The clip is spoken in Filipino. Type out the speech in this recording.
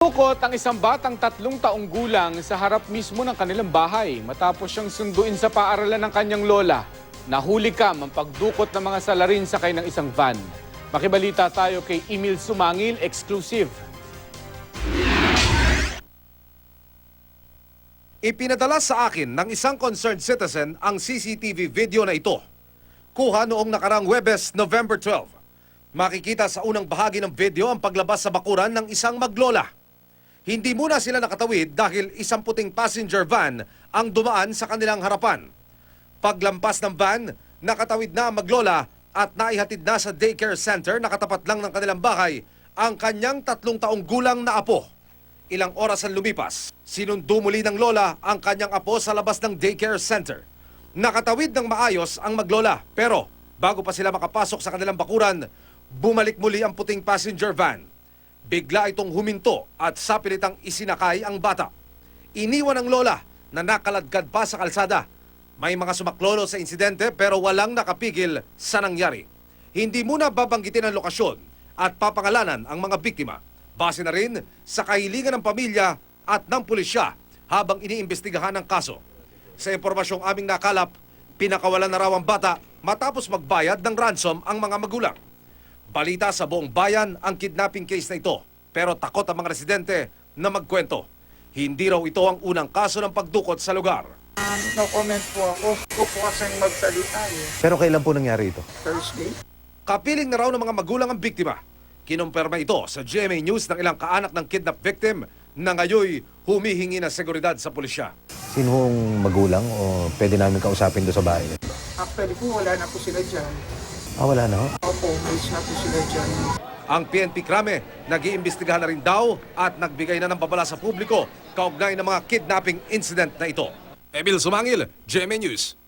Tukot ang isang batang tatlong taong gulang sa harap mismo ng kanilang bahay matapos siyang sunduin sa paaralan ng kanyang lola. Nahuli ka ang pagdukot ng mga salarin sakay ng isang van. Makibalita tayo kay Emil Sumangil, exclusive. Ipinadala sa akin ng isang concerned citizen ang CCTV video na ito. Kuha noong nakarang Webes, November 12. Makikita sa unang bahagi ng video ang paglabas sa bakuran ng isang maglola. Hindi muna sila nakatawid dahil isang puting passenger van ang dumaan sa kanilang harapan. Paglampas ng van, nakatawid na ang maglola at naihatid na sa daycare center na katapat lang ng kanilang bahay ang kanyang tatlong taong gulang na apo. Ilang oras ang lumipas, sinundo muli ng lola ang kanyang apo sa labas ng daycare center. Nakatawid ng maayos ang maglola pero bago pa sila makapasok sa kanilang bakuran, bumalik muli ang puting passenger van. Bigla itong huminto at sa pilitang isinakay ang bata. Iniwan ng lola na nakaladkad pa sa kalsada. May mga sumaklolo sa insidente pero walang nakapigil sa nangyari. Hindi muna babanggitin ang lokasyon at papangalanan ang mga biktima. Base na rin sa kahilingan ng pamilya at ng pulisya habang iniimbestigahan ang kaso. Sa impormasyong aming nakalap, pinakawalan na raw ang bata matapos magbayad ng ransom ang mga magulang. Balita sa buong bayan ang kidnapping case na ito pero takot ang mga residente na magkwento. Hindi raw ito ang unang kaso ng pagdukot sa lugar. Um, no comment po ako. Ko po kasing magsalita eh. Pero kailan po nangyari ito? Thursday. Kapiling na raw ng mga magulang ang biktima. Kinumpirma ito sa GMA News ng ilang kaanak ng kidnap victim na ngayoy humihingi ng seguridad sa pulisya. Sino magulang o pwede namin kausapin doon sa bahay? Actually po, wala na po sila dyan. Ah, wala na ho? Opo, na po sila dyan. Ang PNP Krame, nag-iimbestigahan na rin daw at nagbigay na ng babala sa publiko kaugnay ng mga kidnapping incident na ito. Emil Sumangil, GMA News.